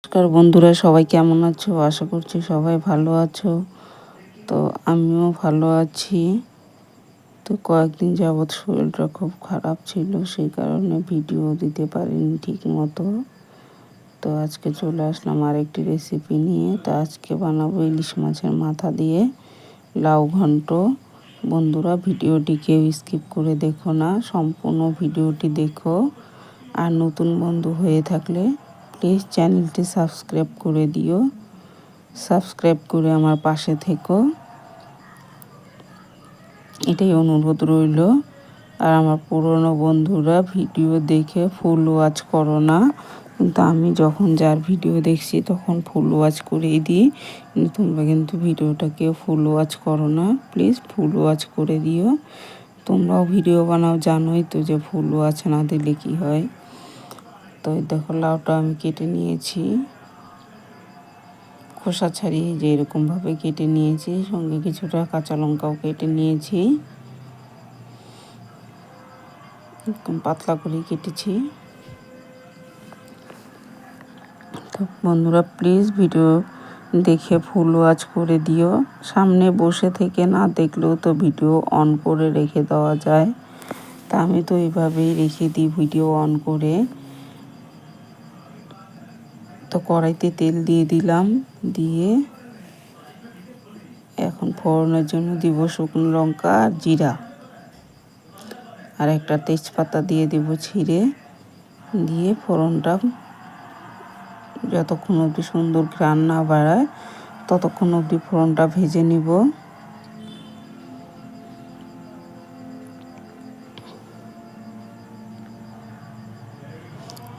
নমস্কার বন্ধুরা, সবাই কেমন আছো? আশা করছি সবাই ভালো আছো। তো আমিও ভালো আছি। তো কয়েকদিন যাবৎ শরীরটা খুব খারাপ ছিল, সেই কারণে ভিডিও দিতে পারিনি ঠিক মতো তো আজকে চলে আসলাম আরেকটি রেসিপি নিয়ে। তো আজকে বানাবো ইলিশ মাছের মাথা দিয়ে লাউ ঘন্ট। বন্ধুরা, ভিডিওটি কেউ স্কিপ করে দেখো না, সম্পূর্ণ ভিডিওটি দেখো। আর নতুন বন্ধু হয়ে থাকলে প্লিজ চ্যানেলটি সাবস্ক্রাইব করে দিও। সাবস্ক্রাইব করে আমার পাশে থেকো। এটাই অনুরোধ রইল। আর আমার পুরনো বন্ধুরা ভিডিও দেখে ফুল ওয়াচ করো না। কিন্তু আমি যখন যার ভিডিও দেখছি তখন ফুল ওয়াচ করেই দিই। তোমরা কিন্তু ভিডিওটাকে ফুল ওয়াচ করো না। প্লিজ ফুল ওয়াচ করে দিও। তোমরাও ভিডিও বানাও, জানোই তো যে ফুল ওয়াচ না দিলে কী হয়। তো দেখো লাউটা আমি কেটে নিয়েছি। খোসা ছাড়িয়ে যে এরকমভাবে কেটে নিয়েছি, সঙ্গে কিছুটা কাঁচা লঙ্কাও কেটে নিয়েছি। এরকম পাতলা করে কেটেছি। তো বন্ধুরা প্লিজ ভিডিও দেখে ফুল ওয়াচ করে দিও। সামনে বসে থেকে না দেখলেও তো ভিডিও অন করে রেখে দেওয়া যায়। তা আমি তো এইভাবেই রেখে দিই ভিডিও অন করে। তো কড়াইতে তেল দিয়ে দিলাম, দিয়ে এখন ফোড়নের জন্য দিব শুকনো লঙ্কা আর জিরা। আর একটা তেজপাতা দিয়ে দিব ছিঁড়ে, দিয়ে ফোড়নটা যতক্ষণ অবধি সুন্দর ঘ্রাণ না বাড়ায়, ততক্ষণ অবধি ফোড়নটা ভেজে নিব।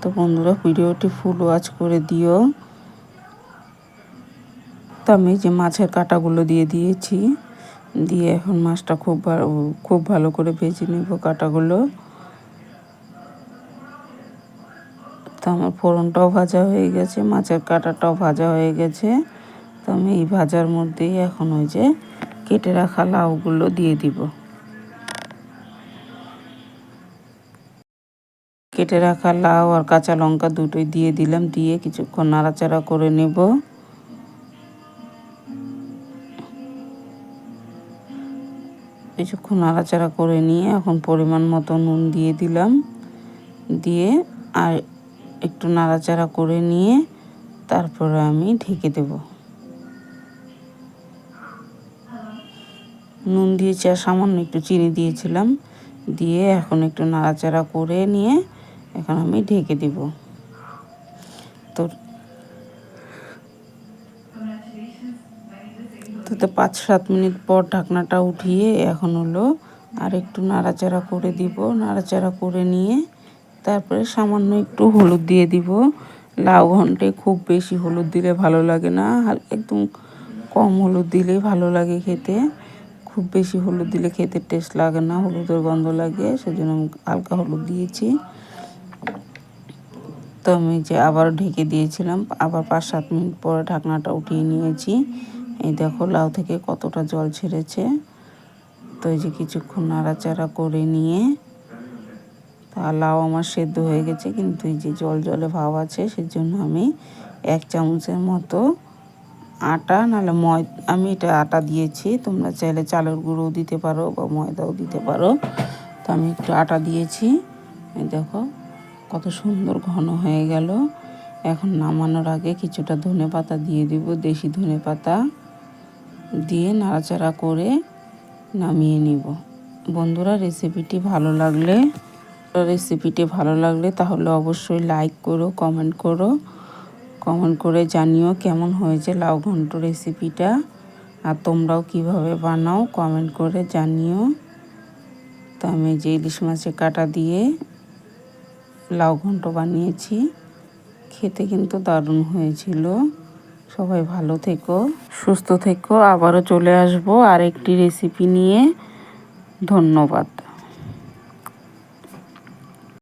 তো বন্ধুরা, ভিডিওটি ফুল ওয়াচ করে দিও। তো আমি যে মাছের কাটাগুলো দিয়ে দিয়েছি, দিয়ে এখন মাছটা খুব খুব ভালো করে ভেজে নেব কাটাগুলো। তো আমার ফোড়নটাও ভাজা হয়ে গেছে, মাছের কাটাটাও ভাজা হয়ে গেছে। তো আমি এই ভাজার মধ্যেই এখন ওই যে কেটে রাখা লাউগুলো দিয়ে দিব। কেটে রাখা লাউ আর কাঁচা লঙ্কা দুটোই দিয়ে দিলাম, দিয়ে কিছুক্ষণ নাড়াচাড়া করে নেব। কিছুক্ষণ নাড়াচাড়া করে নিয়ে এখন পরিমাণ মতো নুন দিয়ে দিলাম। দিয়ে আর একটু নাড়াচাড়া করে নিয়ে তারপরে আমি ঢেকে দেব। নুন দিয়েছি আর সামান্য একটু চিনি দিয়েছিলাম। দিয়ে এখন একটু নাড়াচাড়া করে নিয়ে এখন আমি ঢেকে দিব। তো তো পাঁচ সাত মিনিট পর ঢাকনাটা উঠিয়ে এখন হলো আর একটু নাড়াচাড়া করে দিব। নাড়াচাড়া করে নিয়ে তারপরে সামান্য একটু হলুদ দিয়ে দিব। লাউ ঘন্টে খুব বেশি হলুদ দিলে ভালো লাগে না। একদম কম হলুদ দিলেই ভালো লাগে খেতে। খুব বেশি হলুদ দিলে খেতে টেস্ট লাগে না। হলুদের গন্ধ লাগে। সেজন্য আমি হালকা হলুদ দিয়েছি। তো আমি যে আবার ঢেকে দিয়েছিলাম, আবার পাঁচ সাত মিনিট পরে ঢাকনাটা উঠিয়ে নিয়েছি। এই দেখো লাউ থেকে কতটা জল ছেড়েছে। তো এই যে কিছুক্ষণ নাড়াচাড়া করে নিয়ে, তা লাউ আমার সেদ্ধ হয়ে গেছে, কিন্তু এই যে জল জলে ভাব আছে, সেজন্য আমি এক চামচের মতো আটা, নাহলে ময়, আমি এটা আটা দিয়েছি, তোমরা চাইলে চালের গুঁড়োও দিতে পারো বা ময়দাও দিতে পারো। তো আমি একটু আটা দিয়েছি দেখো। কত সুন্দর ঘন হয়ে গেল। এখন নামানোর আগে কিছুটা ধনে পাতা দিয়ে দিব, দেশি ধনে পাতা দিয়ে নাড়াচাড়া করে নামিয়ে নিব। বন্ধুরা রেসিপিটি ভালো লাগলে রেসিপিটি ভালো লাগলে তাহলে অবশ্যই লাইক করো কমেন্ট করো। কমেন্ট করে জানিও কেমন হয়েছে লাউ ঘন্ট রেসিপিটা আর তোমরাও কীভাবে বানাও কমেন্ট করে জানিও। তো আমি যে ইলিশ মাছের কাটা দিয়ে লাউ ঘন্ট বানিয়েছি। খেতে কিন্তু দারুণ হয়েছিল। সবাই ভালো থেকো, সুস্থ থেকো। আবারও চলে আসব আরেকটি রেসিপি নিয়ে। ধন্যবাদ।